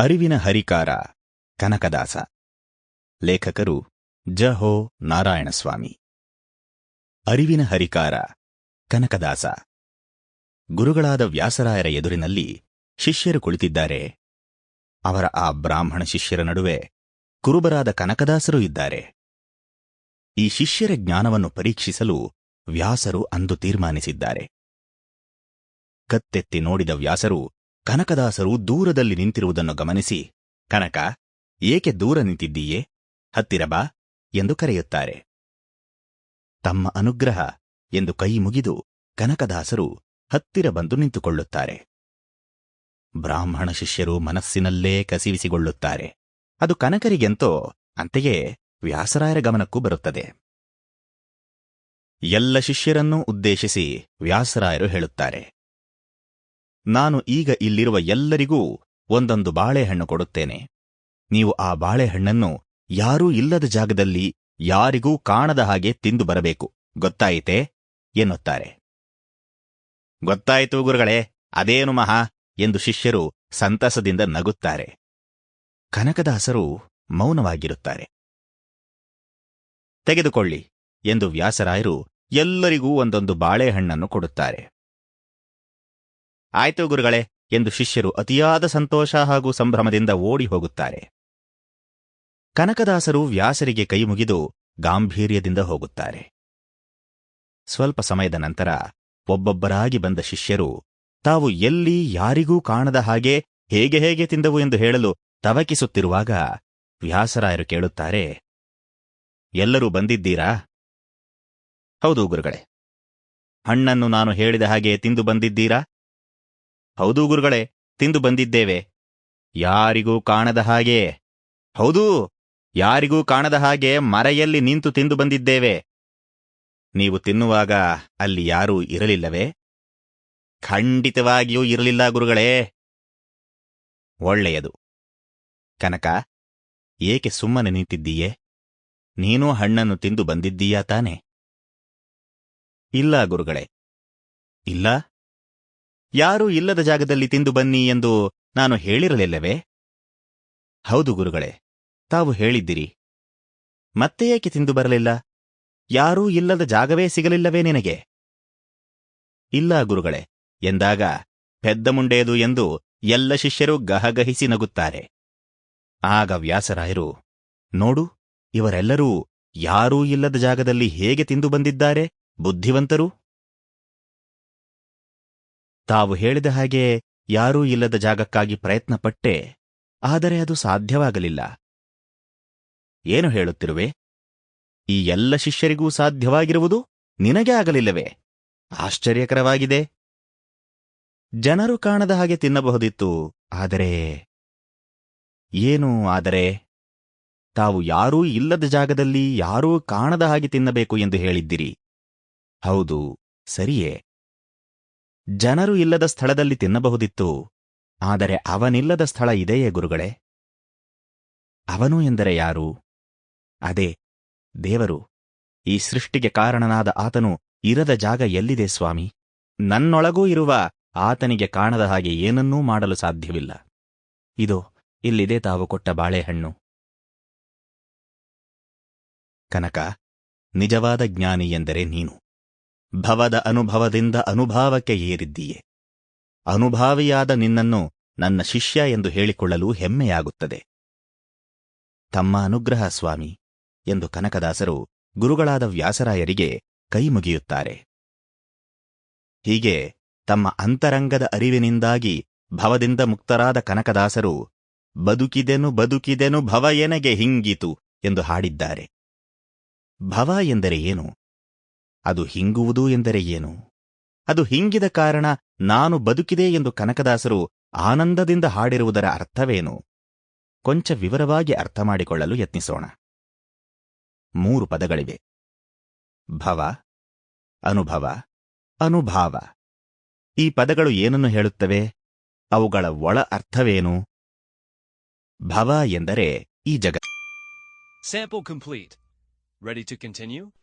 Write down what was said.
ಅರಿವಿನ ಹರಿಕಾರ, ಕನಕದಾಸ. ಲೇಖಕರು ಜಹೋ ನಾರಾಯಣಸ್ವಾಮಿ. ಅರಿವಿನ ಹರಿಕಾರ, ಕನಕದಾಸ. ಗುರುಗಳಾದ ವ್ಯಾಸರಾಯರ ಎದುರಿನಲ್ಲಿ ಶಿಷ್ಯರು ಕುಳಿತಿದ್ದಾರೆ. ಅವರ ಆ ಬ್ರಾಹ್ಮಣ ಶಿಷ್ಯರ ನಡುವೆ ಕುರುಬರಾದ ಕನಕದಾಸರು ಇದ್ದಾರೆ. ಈ ಶಿಷ್ಯರ ಜ್ಞಾನವನ್ನು ಪರೀಕ್ಷಿಸಲು ವ್ಯಾಸರು ಅಂದು ತೀರ್ಮಾನಿಸಿದ್ದಾರೆ. ಕತ್ತೆತ್ತಿ ನೋಡಿದ ವ್ಯಾಸರು ಕನಕದಾಸರು ದೂರದಲ್ಲಿ ನಿಂತಿರುವುದನ್ನು ಗಮನಿಸಿ, ಕನಕ, ಏಕೆ ದೂರ ನಿಂತಿದ್ದೀಯೇ? ಹತ್ತಿರ ಬಾ ಎಂದು ಕರೆಯುತ್ತಾರೆ. ತಮ್ಮ ಅನುಗ್ರಹ ಎಂದು ಕೈ ಮುಗಿದು ಕನಕದಾಸರು ಹತ್ತಿರ ಬಂದು ನಿಂತುಕೊಳ್ಳುತ್ತಾರೆ. ಬ್ರಾಹ್ಮಣ ಶಿಷ್ಯರು ಮನಸ್ಸಿನಲ್ಲೇ ಕಸಿವಿಸಿಗೊಳ್ಳುತ್ತಾರೆ ಅದು ಕನಕರಿಗೆಂತೋ ಅಂತೆಯೇ ವ್ಯಾಸರಾಯರ ಗಮನಕ್ಕೂ ಬರುತ್ತದೆ. ಎಲ್ಲ ಶಿಷ್ಯರನ್ನೂ ಉದ್ದೇಶಿಸಿ ವ್ಯಾಸರಾಯರು ಹೇಳುತ್ತಾರೆ. ನಾನು ಈಗ ಇಲ್ಲಿರುವ ಎಲ್ಲರಿಗೂ ಒಂದೊಂದು ಬಾಳೆಹಣ್ಣು ಕೊಡುತ್ತೇನೆ. ನೀವು ಆ ಬಾಳೆಹಣ್ಣನ್ನು ಯಾರೂ ಇಲ್ಲದ ಜಾಗದಲ್ಲಿ ಯಾರಿಗೂ ಕಾಣದ ಹಾಗೆ ತಿಂದು ಬರಬೇಕು. ಗೊತ್ತಾಯಿತೇ? ಎನ್ನುತ್ತಾರೆ. ಗೊತ್ತಾಯಿತು ಗುರುಗಳೇ, ಅದೇನು ಮಹಾ ಎಂದು ಶಿಷ್ಯರು ಸಂತಸದಿಂದ ನಗುತ್ತಾರೆ. ಕನಕದಾಸರು ಮೌನವಾಗಿರುತ್ತಾರೆ. ತೆಗೆದುಕೊಳ್ಳಿ ಎಂದು ವ್ಯಾಸರಾಯರು ಎಲ್ಲರಿಗೂ ಒಂದೊಂದು ಬಾಳೆಹಣ್ಣನ್ನು ಕೊಡುತ್ತಾರೆ. ಆಯ್ತು ಗುರುಗಳೇ ಎಂದು ಶಿಷ್ಯರು ಅತಿಯಾದ ಸಂತೋಷ ಹಾಗೂ ಸಂಭ್ರಮದಿಂದ ಓಡಿ ಹೋಗುತ್ತಾರೆ. ಕನಕದಾಸರು ವ್ಯಾಸರಿಗೆ ಕೈ ಮುಗಿದು ಗಾಂಭೀರ್ಯದಿಂದ ಹೋಗುತ್ತಾರೆ. ಸ್ವಲ್ಪ ಸಮಯದ ನಂತರ ಒಬ್ಬೊಬ್ಬರಾಗಿ ಬಂದ ಶಿಷ್ಯರು, ತಾವು ಎಲ್ಲಿ ಯಾರಿಗೂ ಕಾಣದ ಹಾಗೆ ಹೇಗೆ ಹೇಗೆ ತಿಂದವು ಎಂದು ಹೇಳಲು ತವಕಿಸುತ್ತಿರುವಾಗ ವ್ಯಾಸರಾಯರು ಕೇಳುತ್ತಾರೆ, ಎಲ್ಲರೂ ಬಂದಿದ್ದೀರಾ? ಹೌದು ಗುರುಗಳೇ ಹಣ್ಣನ್ನು ನಾನು ಹೇಳಿದ ಹಾಗೆ ತಿಂದು ಬಂದಿದ್ದೀರಾ? ಹೌದು ಗುರುಗಳೇ, ತಿಂದು ಬಂದಿದ್ದೇವೆ. ಯಾರಿಗೂ ಕಾಣದ ಹಾಗೆ, ಹೌದು, ಯಾರಿಗೂ ಕಾಣದ ಹಾಗೆ ಮರೆಯಲ್ಲಿ ನಿಂತು ತಿಂದು ಬಂದಿದ್ದೇವೆ. ನೀವು ತಿನ್ನುವಾಗ ಅಲ್ಲಿ ಯಾರೂ ಇರಲಿಲ್ಲವೇ? ಖಂಡಿತವಾಗಿಯೂ ಇರಲಿಲ್ಲ ಗುರುಗಳೇ. ಒಳ್ಳೆಯದು. ಕನಕ, ಏಕೆ ಸುಮ್ಮನೆ ನಿಂತಿದ್ದೀಯೇ? ನೀನೂ ಹಣ್ಣನ್ನು ತಿಂದು ಬಂದಿದ್ದೀಯಾ ತಾನೆ? ಇಲ್ಲ ಗುರುಗಳೇ. ಇಲ್ಲ ಯಾರೂ ಇಲ್ಲದ ಜಾಗದಲ್ಲಿ ತಿಂದು ಬನ್ನಿ ಎಂದು ನಾನು ಹೇಳಿರಲಿಲ್ಲವೇ? ಹೌದು ಗುರುಗಳೇ, ತಾವು ಹೇಳಿದ್ದಿರಿ. ಮತ್ತೆ ಏಕೆ ತಿಂದು ಬರಲಿಲ್ಲ? ಯಾರೂ ಇಲ್ಲದ ಜಾಗವೇ ಸಿಗಲಿಲ್ಲವೇ ನಿನಗೆ? ಇಲ್ಲ ಗುರುಗಳೇ, ಎಂದಾಗ ಪೆದ್ದ ಮುಂಡೇದು ಎಂದು ಎಲ್ಲ ಶಿಷ್ಯರು ಗಹಗಹಿಸಿ ನಗುತ್ತಾರೆ. ಆಗ ವ್ಯಾಸರಾಯರು, ನೋಡು, ಇವರೆಲ್ಲರೂ ಯಾರೂ ಇಲ್ಲದ ಜಾಗದಲ್ಲಿ ಹೇಗೆ ತಿಂದು ಬಂದಿದ್ದಾರೆ, ಬುದ್ಧಿವಂತರು? ತಾವು ಹೇಳಿದ ಹಾಗೆ ಯಾರೂ ಇಲ್ಲದ ಜಾಗಕ್ಕಾಗಿ ಪ್ರಯತ್ನಪಟ್ಟೆ, ಆದರೆ ಅದು ಸಾಧ್ಯವಾಗಲಿಲ್ಲ. ಏನು ಹೇಳುತ್ತಿರುವೆ? ಈ ಎಲ್ಲ ಶಿಷ್ಯರಿಗೂ ಸಾಧ್ಯವಾಗಿರುವುದು ನಿನಗೆ ಆಗಲಿಲ್ಲವೇ? ಆಶ್ಚರ್ಯಕರವಾಗಿದೆ. ಜನರು ಕಾಣದ ಹಾಗೆ ತಿನ್ನಬಹುದಿತ್ತು, ಆದರೆ ಏನು ಆದರೆ? ತಾವು ಯಾರೂ ಇಲ್ಲದ ಜಾಗದಲ್ಲಿ ಯಾರೂ ಕಾಣದ ಹಾಗೆ ತಿನ್ನಬೇಕು ಎಂದು ಹೇಳಿದ್ದಿರಿ. ಹೌದು, ಸರಿಯೇ. ಜನರು ಇಲ್ಲದ ಸ್ಥಳದಲ್ಲಿ ತಿನ್ನಬಹುದಿತ್ತು. ಆದರೆ ಅವನಿಲ್ಲದ ಸ್ಥಳ ಇದೆಯೇ ಗುರುಗಳೇ? ಅವನು ಎಂದರೆ ಯಾರು? ಅದೇ, ದೇವರು, ಈ ಸೃಷ್ಟಿಗೆ ಕಾರಣನಾದ ಆತನು ಇರದ ಜಾಗ ಎಲ್ಲಿದೆ ಸ್ವಾಮಿ? ನನ್ನೊಳಗೂ ಇರುವ ಆತನಿಗೆ ಕಾಣದ ಹಾಗೆ ಏನನ್ನೂ ಮಾಡಲು ಸಾಧ್ಯವಿಲ್ಲ. ಇದು, ಇಲ್ಲಿದೆ ತಾವು ಕೊಟ್ಟ ಬಾಳೆಹಣ್ಣು. ಕನಕ, ನಿಜವಾದ ಜ್ಞಾನಿ ಎಂದರೆ ನೀನು. ಭವದ ಅನುಭವದಿಂದ ಅನುಭಾವಕ್ಕೆ ಏರಿದ್ದೀಯೆ. ಅನುಭಾವಿಯಾದ ನಿನ್ನನ್ನು ನನ್ನ ಶಿಷ್ಯ ಎಂದು ಹೇಳಿಕೊಳ್ಳಲು ಹೆಮ್ಮೆಯಾಗುತ್ತದೆ. ತಮ್ಮ ಅನುಗ್ರಹ ಸ್ವಾಮಿ ಎಂದು ಕನಕದಾಸರು ಗುರುಗಳಾದ ವ್ಯಾಸರಾಯರಿಗೆ ಕೈ ಮುಗಿಯುತ್ತಾರೆ ಹೀಗೆ ತಮ್ಮ ಅಂತರಂಗದ ಅರಿವಿನಿಂದಾಗಿ ಭವದಿಂದ ಮುಕ್ತರಾದ ಕನಕದಾಸರು ಬದುಕಿದೆನು ಬದುಕಿದೆನು ಭವ ಎನಗೆ ಹಿಂಗಿತು ಎಂದು ಹಾಡಿದ್ದಾರೆ. ಭವ ಎಂದರೆ ಏನು? ಅದು ಹಿಂಗುವುದು ಎಂದರೆ ಏನು? ಅದು ಹಿಂಗಿದ ಕಾರಣ ನಾನು ಬದುಕಿದೆ ಎಂದು ಕನಕದಾಸರು ಆನಂದದಿಂದ ಹಾಡಿರುವುದರ ಅರ್ಥವೇನು? ಕೊಂಚ ವಿವರವಾಗಿ ಅರ್ಥ ಮಾಡಿಕೊಳ್ಳಲು ಯತ್ನಿಸೋಣ. ಮೂರು ಪದಗಳಿವೆ. ಭವ, ಅನುಭವ, ಅನುಭಾವ. ಈ ಪದಗಳು ಏನನ್ನು ಹೇಳುತ್ತವೆ? ಅವುಗಳ ಒಳ ಅರ್ಥವೇನು? ಭವ ಎಂದರೆ ಈ ಜಗ sample complete ready to continue?